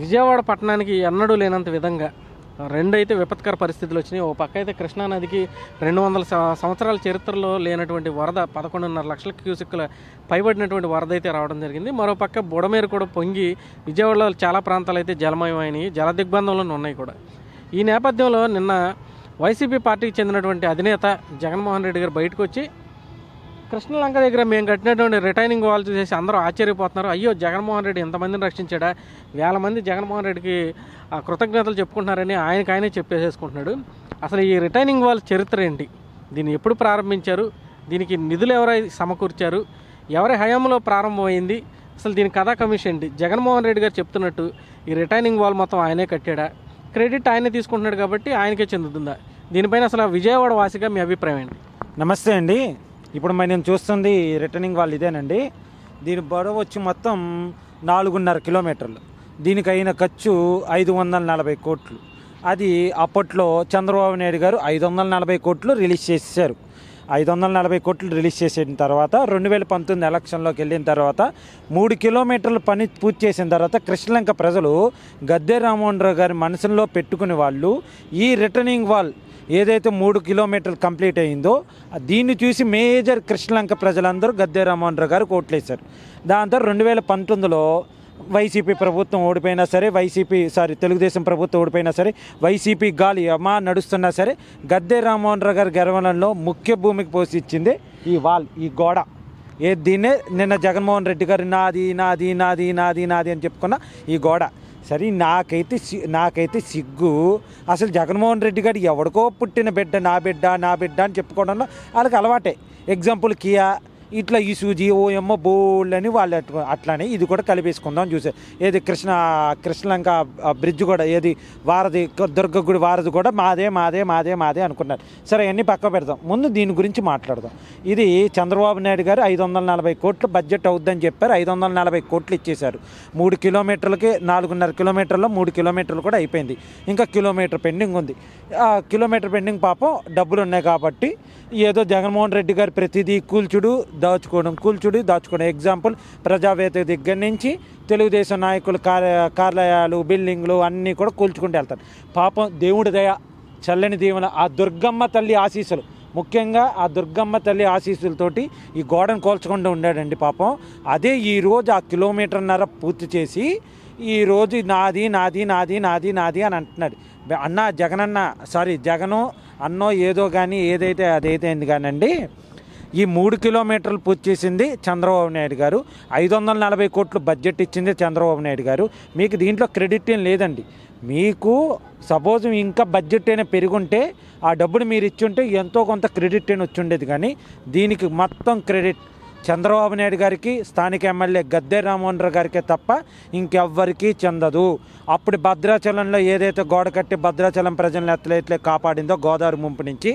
విజయవాడ పట్టణానికి ఎన్నడూ లేనంత విధంగా రెండైతే విపత్కర పరిస్థితులు వచ్చినాయి. ఓ పక్క అయితే కృష్ణానదికి రెండు వందల సంవత్సరాల చరిత్రలో లేనటువంటి వరద పదకొండున్నర లక్షల క్యూసెక్కుల పైబడినటువంటి వరద అయితే రావడం జరిగింది. మరో పక్క బుడమేరు కూడా పొంగి విజయవాడలో చాలా ప్రాంతాలు అయితే జలమయమైనవి జల దిగ్బంధంలో ఉన్నాయి కూడా. ఈ నేపథ్యంలో నిన్న వైసీపీ పార్టీకి చెందినటువంటి అధినేత జగన్మోహన్ రెడ్డి గారు బయటకు వచ్చి కృష్ణలంక దగ్గర మేము కట్టినటువంటి రిటైనింగ్ వాల్ చూసేసి అందరూ ఆశ్చర్యపోతున్నారు. అయ్యో జగన్మోహన్ రెడ్డి ఎంతమందిని రక్షించాడా? వేల మంది జగన్మోహన్ రెడ్డికి ఆ కృతజ్ఞతలు చెప్పుకుంటున్నారని ఆయనకు ఆయనే చెప్పేసేసుకుంటున్నాడు. అసలు ఈ రిటైనింగ్ వాల్ చరిత్ర ఏంటి? దీన్ని ఎప్పుడు ప్రారంభించారు? దీనికి నిధులు ఎవరై సమకూర్చారు? ఎవరి హయాంలో ప్రారంభమైంది? అసలు దీని కథా కమిషన్ ఏంటి? జగన్మోహన్ రెడ్డి గారు చెప్తున్నట్టు ఈ రిటైనింగ్ వాల్ మొత్తం ఆయనే కట్టాడా? క్రెడిట్ ఆయనే తీసుకుంటున్నాడు కాబట్టి ఆయనకే చెందుతుందా? దీనిపైన అసలు ఆ విజయవాడ వాసిగా మీ అభిప్రాయం ఏంటి? నమస్తే అండి. ఇప్పుడు మనం చూస్తుంది రిటర్నింగ్ వాళ్ళు ఇదేనండి. దీని బరువు వచ్చి మొత్తం నాలుగున్నర కిలోమీటర్లు. దీనికి అయిన ఖర్చు ఐదు వందల నలభై కోట్లు. అది అప్పట్లో చంద్రబాబు నాయుడు గారు ఐదు వందల నలభై కోట్లు రిలీజ్ చేశారు. ఐదు వందల నలభై కోట్లు రిలీజ్ చేసిన తర్వాత రెండు వేల పంతొమ్మిది ఎలక్షన్లోకి వెళ్ళిన తర్వాత మూడు కిలోమీటర్ల పని పూర్తి చేసిన తర్వాత కృష్ణలంక ప్రజలు గద్దె రామోహన్ రావు గారి మనసులో పెట్టుకునే వాళ్ళు ఈ రిటర్నింగ్ వాల్ ఏదైతే మూడు కిలోమీటర్లు కంప్లీట్ అయిందో దీన్ని చూసి మేజర్ కృష్ణలంక ప్రజలందరూ గద్దె రామోహన్ రావు గారు కోట్లేశారు దాంతో రెండు వేల పంతొమ్మిదిలో వైసీపీ ప్రభుత్వం ఓడిపోయినా సరే వైసీపీ సారీ తెలుగుదేశం ప్రభుత్వం ఓడిపోయినా సరే వైసీపీ గాలి అమా నడుస్తున్నా సరే గద్దె రామోహన్ రావు గారి గర్వలంలో ముఖ్య భూమికి పోషించింది ఈ వాల్ ఈ గోడ. ఏ దీన్నే నిన్న జగన్మోహన్ రెడ్డి గారు నాది నాది నాది నాది నాది అని చెప్పుకున్న ఈ గోడ. సరే నాకైతే నాకైతే సిగ్గు. అసలు జగన్మోహన్ రెడ్డి గారు ఎవడికో పుట్టిన బిడ్డ నా బిడ్డ నా బిడ్డ అని చెప్పుకోవడంలో వాళ్ళకి అలవాటే. ఎగ్జాంపుల్ కియా ఇట్లా ఈ సూజీ ఓ బోల్డ్ అని వాళ్ళు అట్లానే ఇది కూడా కలిపేసుకుందాం చూసారు ఏది కృష్ణ కృష్ణలంక బ్రిడ్జ్ కూడా ఏది వారధి దుర్గగుడి వారధి కూడా మాదే మాదే మాదే మాదే అనుకున్నారు. సరే అన్నీ పక్క పెడదాం. ముందు దీని గురించి మాట్లాడదాం. ఇది చంద్రబాబు నాయుడు గారు ఐదు వందల నలభై కోట్లు బడ్జెట్ అవుద్దని చెప్పారు. ఐదు వందల నలభై కోట్లు ఇచ్చేశారు. మూడు కిలోమీటర్లకి నాలుగున్నర కిలోమీటర్లో మూడు కిలోమీటర్లు కూడా అయిపోయింది. ఇంకా కిలోమీటర్ పెండింగ్ ఉంది. ఆ కిలోమీటర్ పెండింగ్ పాపం డబ్బులు ఉన్నాయి కాబట్టి ఏదో జగన్మోహన్ రెడ్డి గారు ప్రతిదీ కూల్చుడు దాచుకోవడం కూల్చుడు దాచుకోవడం. ఎగ్జాంపుల్ ప్రజావేత్త దగ్గర నుంచి తెలుగుదేశం నాయకులు కార్య కార్యాలయాలు బిల్డింగ్లు అన్నీ కూడా కూల్చుకుంటూ వెళ్తారు. పాపం దేవుడి దయ చల్లని దీవెన ఆ దుర్గమ్మ తల్లి ఆశీస్సులు. ముఖ్యంగా ఆ దుర్గమ్మ తల్లి ఆశీస్సులతోటి ఈ గోడను కోల్చకుండా ఉండాడండి పాపం. అదే ఈరోజు ఆ కిలోమీటర్న్నర పూర్తి చేసి ఈ రోజు నాది నాది నాది నాది నాది అని అంటున్నాడు. అన్న జగనన్న సారీ జగను అన్నో ఏదో కానీ ఏదైతే అదైతే అయింది కానండి ఈ మూడు కిలోమీటర్లు పూర్తి చేసింది చంద్రబాబు నాయుడు గారు. ఐదు వందల నలభై కోట్లు బడ్జెట్ ఇచ్చింది చంద్రబాబు నాయుడు గారు. మీకు దీంట్లో క్రెడిట్ ఏం లేదండి. మీకు సపోజ్ ఇంకా బడ్జెట్ అయినా పెరుగుంటే ఆ డబ్బులు మీరు ఇచ్చుంటే ఎంతో కొంత క్రెడిట్ అయినా వచ్చి ఉండేది కానీ దీనికి మొత్తం క్రెడిట్ చంద్రబాబు నాయుడు గారికి స్థానిక ఎమ్మెల్యే గద్దె రామ్మోహన్ రావు గారికే తప్ప ఇంకెవ్వరికీ చెందదు. అప్పుడు భద్రాచలంలో ఏదైతే గోడ కట్టి భద్రాచలం ప్రజలను ఎట్లయితే కాపాడిందో గోదావరి ముంపు నుంచి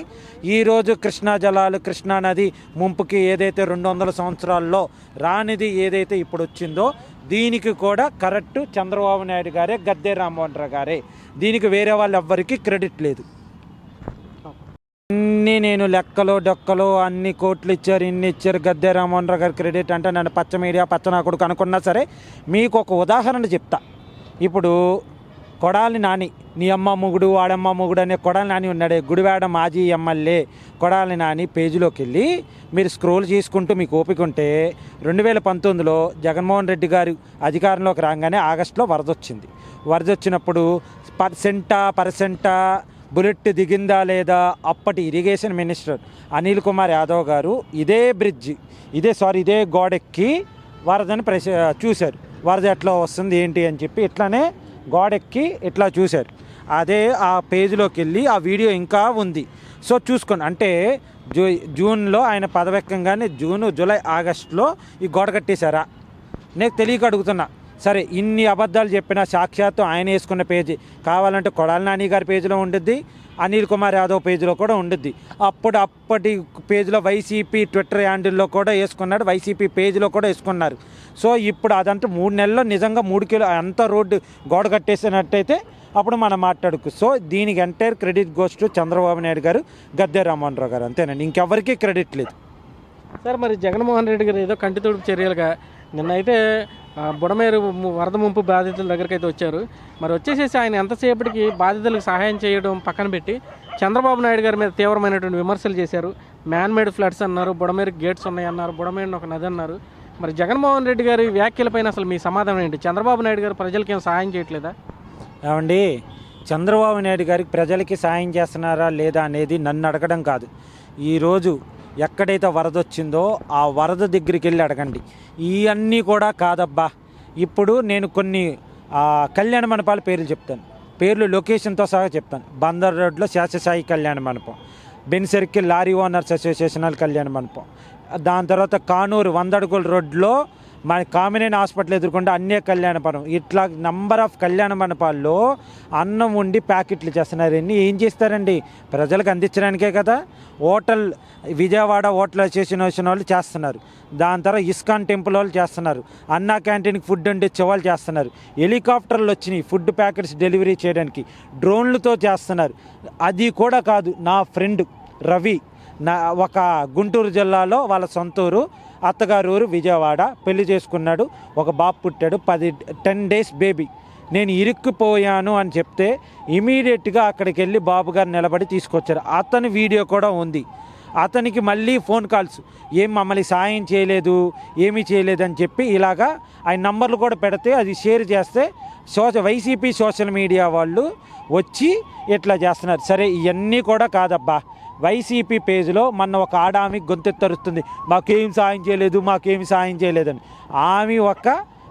ఈరోజు కృష్ణా జలాలు కృష్ణా నది ముంపుకి ఏదైతే రెండు వందల సంవత్సరాల్లో రానిది ఏదైతే ఇప్పుడు వచ్చిందో దీనికి కూడా కరెక్ట్ చంద్రబాబు నాయుడు గారే గద్దె రామ్మోహన్ రావు గారే. దీనికి వేరే వాళ్ళు ఎవ్వరికీ క్రెడిట్ లేదు. అన్ని నేను లెక్కలు డొక్కలు అన్ని కోట్లు ఇచ్చారు ఇన్ని ఇచ్చారు. గద్దె రామోహన్ రావు గారి క్రెడిట్ అంటే నన్ను పచ్చ మీడియా పచ్చ నా కొడుకు అనుకున్నా సరే మీకు ఒక ఉదాహరణ చెప్తా. ఇప్పుడు కొడాలి నాని నీ అమ్మ మొగుడు వాడమ్మ మొగుడు అనే కొడాలి నాని ఉన్నాడే. గుడివాడ మాజీ ఎమ్మెల్యే కొడాలి నాని పేజీలోకి వెళ్ళి మీరు స్క్రోల్ చేసుకుంటూ మీకు ఓపిక ఉంటే రెండు వేల పంతొమ్మిదిలో జగన్మోహన్ రెడ్డి గారు అధికారంలోకి రాగానే ఆగస్టులో వరద వచ్చింది. వరద వచ్చినప్పుడు పర్సెంటా పర్సెంటా బుల్లెట్ దిగిందా లేదా అప్పటి ఇరిగేషన్ మినిస్టర్ అనిల్ కుమార్ యాదవ్ గారు ఇదే బ్రిడ్జి ఇదే సారీ ఇదే గోడెక్కి వరదని ప్రశ చూశారు. వరద ఎట్లా వస్తుంది ఏంటి అని చెప్పి ఇట్లానే గోడెక్కి ఇట్లా చూశారు. అదే ఆ పేజీలోకి వెళ్ళి ఆ వీడియో ఇంకా ఉంది. సో చూసుకోండి అంటే జూ జూన్లో ఆయన పదవెక్కంగానే జూన్ జూలై ఆగస్టులో ఈ గోడ కట్టేశారా? నేను తెలియక అడుగుతున్నా. సరే ఇన్ని అబద్ధాలు చెప్పిన సాక్షాత్తు ఆయన వేసుకున్న పేజీ. కావాలంటే కొడాల నాని గారి పేజీలో ఉండుద్ది అనిల్ కుమార్ యాదవ్ పేజీలో కూడా ఉండుద్ది. అప్పుడు అప్పటి పేజీలో వైసీపీ ట్విట్టర్ హ్యాండిల్లో కూడా వేసుకున్నాడు వైసీపీ పేజీలో కూడా వేసుకున్నారు. సో ఇప్పుడు అదంతా మూడు నెలల్లో నిజంగా మూడు కిలో అంత రోడ్డు గోడ కట్టేసినట్టయితే అప్పుడు మనం మాట్లాడుకు. సో దీనికి entire credit goes to Chandrababu Naidu garu Gadde Rammohan రావు గారు అంతేనండి. ఇంకెవరికీ క్రెడిట్ లేదు. సార్ మరి జగన్మోహన్ రెడ్డి గారు ఏదో కంటి తొడుపు చర్యలుగా నిన్నైతే బుడమేరు వరద ముంపు బాధితుల దగ్గరికి అయితే వచ్చారు. మరి వచ్చేసేసి ఆయన ఎంతసేపటికి బాధితులకు సహాయం చేయడం పక్కన పెట్టి చంద్రబాబు నాయుడు గారి మీద తీవ్రమైనటువంటి విమర్శలు చేశారు. మ్యాన్ మేడ్ ఫ్లడ్స్ అన్నారు బుడమేరు గేట్స్ ఉన్నాయి అన్నారు బుడమేరుని ఒక నది అన్నారు. మరి జగన్మోహన్ రెడ్డి గారి వ్యాఖ్యలపైన అసలు మీ సమాధానం ఏంటి? చంద్రబాబు నాయుడు గారు ప్రజలకి ఏం సహాయం చేయట్లేదా? ఏమండి చంద్రబాబు నాయుడు గారికి ప్రజలకి సాయం చేస్తున్నారా లేదా అనేది నన్ను అడగడం కాదు. ఈరోజు ఎక్కడైతే వరద వచ్చిందో ఆ వరద దగ్గరికి వెళ్ళి అడగండి. ఇవన్నీ కూడా కాదబ్బా. ఇప్పుడు నేను కొన్ని కళ్యాణ మండపాల పేర్లు చెప్తాను. పేర్లు లొకేషన్తో సహా చెప్తాను. బందర్ రోడ్లో శాససాయి Kalyana Mandapam. Benz circle lorry owners association Kalyana Mandapam. దాని తర్వాత కానూరు వందడుగుల రోడ్లో మన కామినేని హాస్పిటల్ ఎదుర్కొంటే అన్య కళ్యాణ మండపం ఇట్లా నంబర్ ఆఫ్ కళ్యాణ మండపాల్లో అన్నం ఉండి ప్యాకెట్లు చేస్తున్నారు. ఏం చేస్తారండి? ప్రజలకు అందించడానికే కదా? హోటల్ విజయవాడ హోటల్ అసోసియేషన్ వచ్చిన వాళ్ళు చేస్తున్నారు. దాని తర్వాత ఇస్కాన్ టెంపుల్ వాళ్ళు చేస్తున్నారు. అన్నా క్యాంటీన్కి ఫుడ్ వండించే వాళ్ళు చేస్తున్నారు. హెలికాప్టర్లు వచ్చినాయి ఫుడ్ ప్యాకెట్స్ డెలివరీ చేయడానికి. డ్రోన్లతో చేస్తున్నారు. అది కూడా కాదు నా ఫ్రెండ్ రవి నా ఒక గుంటూరు జిల్లాలో వాళ్ళ సొంతూరు అత్తగారు ఊరు విజయవాడ పెళ్ళి చేసుకున్నాడు. ఒక బాబు పుట్టాడు. పది టెన్ డేస్ బేబీ. నేను ఇరుక్కుపోయాను అని చెప్తే ఇమీడియట్గా అక్కడికి వెళ్ళి బాబు గారు నిలబడి తీసుకొచ్చారు. అతని వీడియో కూడా ఉంది. అతనికి మళ్ళీ ఫోన్ కాల్స్. ఏం మమ్మల్ని సాయం చేయలేదు? ఏమీ చేయలేదు? అని చెప్పి ఇలాగా ఆయన నంబర్లు కూడా పెడితే అది షేర్ చేస్తే సోష వైసీపీ సోషల్ మీడియా వాళ్ళు వచ్చి ఇట్లా చేస్తున్నారు. సరే ఇవన్నీ కూడా కాదబ్బా. వైసీపీ పేజ్లో మొన్న ఒక ఆడామి గొంతెత్తరుస్తుంది. మాకేం సాయం చేయలేదు మాకేం సాయం చేయలేదని. ఆమె ఒక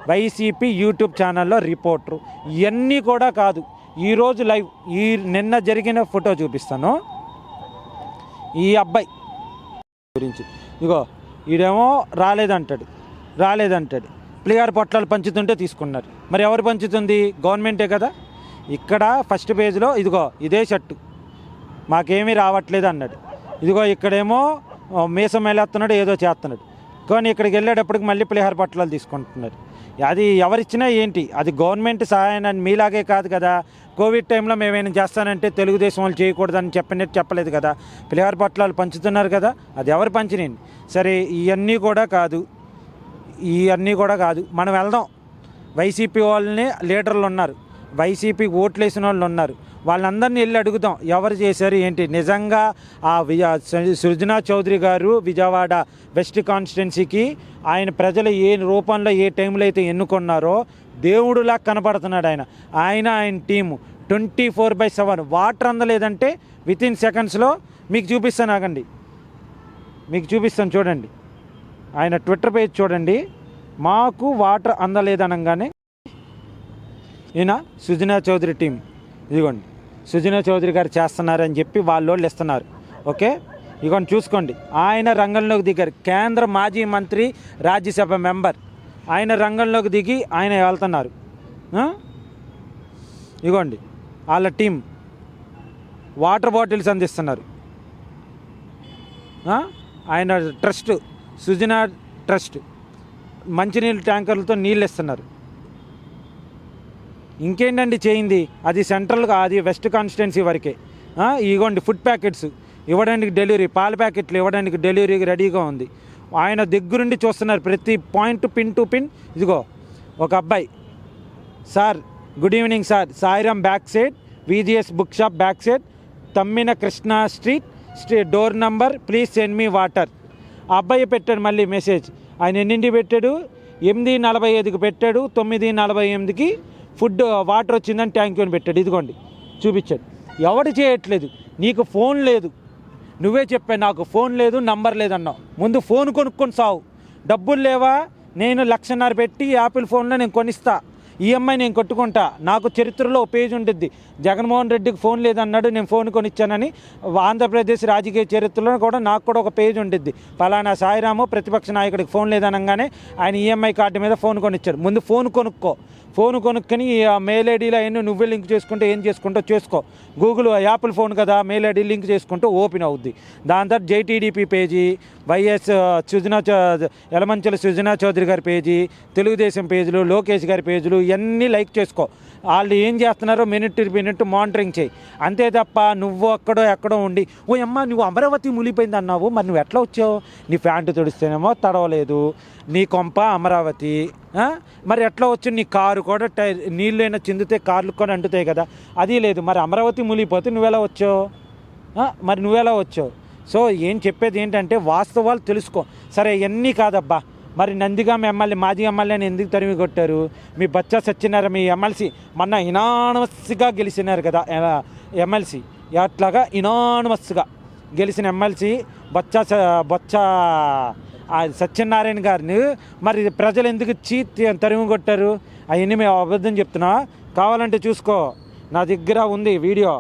వైసీపీ యూట్యూబ్ ఛానల్లో రిపోర్టరు. ఇవన్నీ కూడా కాదు ఈరోజు లైవ్ ఈ నిన్న జరిగిన ఫోటో చూపిస్తాను. ఈ అబ్బాయి గురించి. ఇగో ఈడేమో రాలేదంటాడు రాలేదంటాడు. ప్లేయర్ పొట్లాలు పంచుతుంటే తీసుకున్నారు. మరి ఎవరు పంచుతుంది? గవర్నమెంటే కదా. ఇక్కడ ఫస్ట్ పేజ్లో ఇదిగో ఇదే షర్టు. మాకేమీ రావట్లేదు అన్నాడు. ఇదిగో ఇక్కడేమో మీసం మేలేస్తున్నాడు ఏదో చేస్తున్నాడు కానీ ఇక్కడికి వెళ్ళేటప్పటికి మళ్ళీ పులిహార పట్టాలు తీసుకుంటున్నారు అది ఎవరిచ్చినా ఏంటి? అది గవర్నమెంట్ సహాయాన్ని మీలాగే కాదు కదా. కోవిడ్ టైంలో మేమేమైనా చేస్తానంటే తెలుగుదేశం వాళ్ళు చేయకూడదని చెప్పినట్టు చెప్పలేదు కదా. పులిహార పట్టణాలు పంచుతున్నారు కదా. అది ఎవరు పంచినండి సరే ఇవన్నీ కూడా కాదు. ఇవన్నీ కూడా కాదు. మనం వెళ్దాం. వైసీపీ వాళ్ళని లీడర్లు ఉన్నారు. వైసీపీ ఓట్లు వేసిన వాళ్ళు ఉన్నారు. వాళ్ళందరినీ వెళ్ళి అడుగుదాం ఎవరు చేశారు ఏంటి? నిజంగా ఆ విజయ సృజనా చౌదరి గారు విజయవాడ వెస్ట్ కాన్స్టిట్యున్సీకి ఆయన ప్రజలు ఏ రూపంలో ఏ టైంలో అయితే ఎన్నుకున్నారో దేవుడులా కనపడుతున్నాడు ఆయన. ఆయన ఆయన team twenty four by seven. Water అందలేదంటే within సెకండ్స్లో మీకు చూపిస్తాను ఆగండి. మీకు చూపిస్తాను చూడండి. ఆయన ట్విట్టర్ పేజ్ చూడండి. మాకు వాటర్ అందలేదనగానే ఈయన సుజనా చౌదరి టీం. ఇదిగోండి. సుజనా చౌదరి గారు చేస్తున్నారని చెప్పి వాళ్ళోళ్ళు ఇస్తున్నారు. ఓకే? ఇదిగోండి చూసుకోండి. ఆయన రంగంలోకి దిగారు. కేంద్ర మాజీ మంత్రి రాజ్యసభ మెంబర్. ఆయన రంగంలోకి దిగి ఆయన వెళ్తున్నారు. ఇగోండి. ఇదిగోండి వాళ్ళ టీం. వాటర్ బాటిల్స్ అందిస్తున్నారు. ఆయన ట్రస్ట్ సుజనా ట్రస్ట్. మంచినీళ్ళ ట్యాంకర్లతో నీళ్ళు ఇస్తున్నారు. ఇంకేంటండి చేయింది? అది సెంట్రల్ అది వెస్ట్ కాన్స్టిట్యున్సీ వరకే. ఇగోండి ఫుడ్ ప్యాకెట్స్ ఇవ్వడానికి డెలివరీ పాల ప్యాకెట్లు ఇవ్వడానికి డెలివరీ రెడీగా ఉంది. ఆయన దగ్గరుండి చూస్తున్నారు ప్రతి పాయింట్ పిన్ టు పిన్ ఇదిగో ఒక అబ్బాయి. Sir good evening sir. Sairam back side VGS book shop back side Tammina Krishna street స్ట్రీ door number please send me water ఆ అబ్బాయి పెట్టాడు మళ్ళీ మెసేజ్ ఆయన ఎన్నింటి పెట్టాడు? ఎనిమిది నలభై ఐదుకి పెట్టాడు తొమ్మిది నలభై ఎనిమిదికి ఫుడ్ వాటర్ వచ్చిందని ట్యాంక్ అని పెట్టాడు. ఇదిగోండి చూపించాడు. ఎవడు చేయట్లేదు నీకు ఫోన్ లేదు. నువ్వే చెప్పావు నాకు ఫోన్ లేదు నంబర్ లేదన్నావు ముందు ఫోన్ కొనుక్కొని సావు. డబ్బులు లేవా? నేను లక్షన్నర పెట్టి యాపిల్ ఫోన్లో నేను కొనిస్తా. ఈఎంఐ నేను కొట్టుకుంటా. నాకు చరిత్రలో ఓ పేజ్ ఉంటుంది జగన్మోహన్ రెడ్డికి ఫోన్ లేదన్నాడు నేను ఫోన్ కొనిచ్చానని ఆంధ్రప్రదేశ్ రాజకీయ చరిత్రలో కూడా నాకు కూడా ఒక పేజ్ ఉంటుంది పలానా సాయిరాము ప్రతిపక్ష నాయకుడికి ఫోన్ లేదనగానే ఆయన ఈఎంఐ కార్డు మీద ఫోన్ కొనిచ్చారు ముందు ఫోన్ కొనుక్కో. ఫోన్ కొనుక్కొని ఆ మెయిల్ ఐడీలో అవన్నీ నువ్వే లింక్ చేసుకుంటే ఏం చేసుకుంటో చేసుకో. గూగుల్ యాపిల్ ఫోన్ కదా మెయిల్ ఐడి లింక్ చేసుకుంటూ ఓపెన్ అవుద్ది. దాని తర్వాత జైటీడీపీ పేజీ వైఎస్ సుజనా చౌ- యలమంచల సుజనా చౌదరి గారి పేజీ తెలుగుదేశం పేజీలు లోకేష్ గారి పేజీలు ఇవన్నీ లైక్ చేసుకో. వాళ్ళు ఏం చేస్తున్నారో మినిట్ మినిట్ మానిటరింగ్ చేయి. అంతే తప్ప నువ్వు అక్కడో ఎక్కడో ఉండి ఓ అమ్మ నువ్వు అమరావతి మునిగిపోయింది అన్నావు మరి నువ్వు ఎట్లా వచ్చావు? నీ ప్యాంటు తుడిస్తేనేమో తడవలేదు. నీ కొంప అమరావతి మరి ఎట్లా వచ్చి నీ కారు కూడా టైర్ నీళ్ళైనా చిందితే కార్లు కూడా అంటుతాయి కదా. అది లేదు మరి అమరావతి మునిగిపోతే నువ్వెలా వచ్చావు? మరి నువ్వెలా వచ్చావు? సో ఏం చెప్పేది ఏంటంటే వాస్తవాలు తెలుసుకో. సరే ఇవన్నీ కాదబ్బా. మరి నందిగామ ఎమ్మెల్యే మాజీ ఎమ్మెల్యేని ఎందుకు తరిమి కొట్టారు? మీ బచ్చా సత్యనారాయణ మీ ఎమ్మెల్సీ మొన్న ఇనానమస్గా గెలిచినారు కదా ఎమ్మెల్సీ. అట్లాగా ఇనానమస్గా గెలిచిన ఎమ్మెల్సీ బొచ్చా స- బొచ్చా సత్యనారాయణ గారిని మరి ప్రజలు ఎందుకు చీ తరిమి కొట్టారు అవన్నీ మేము అబద్ధం చెప్తున్నా. కావాలంటే చూసుకో. నా దగ్గర ఉంది వీడియో.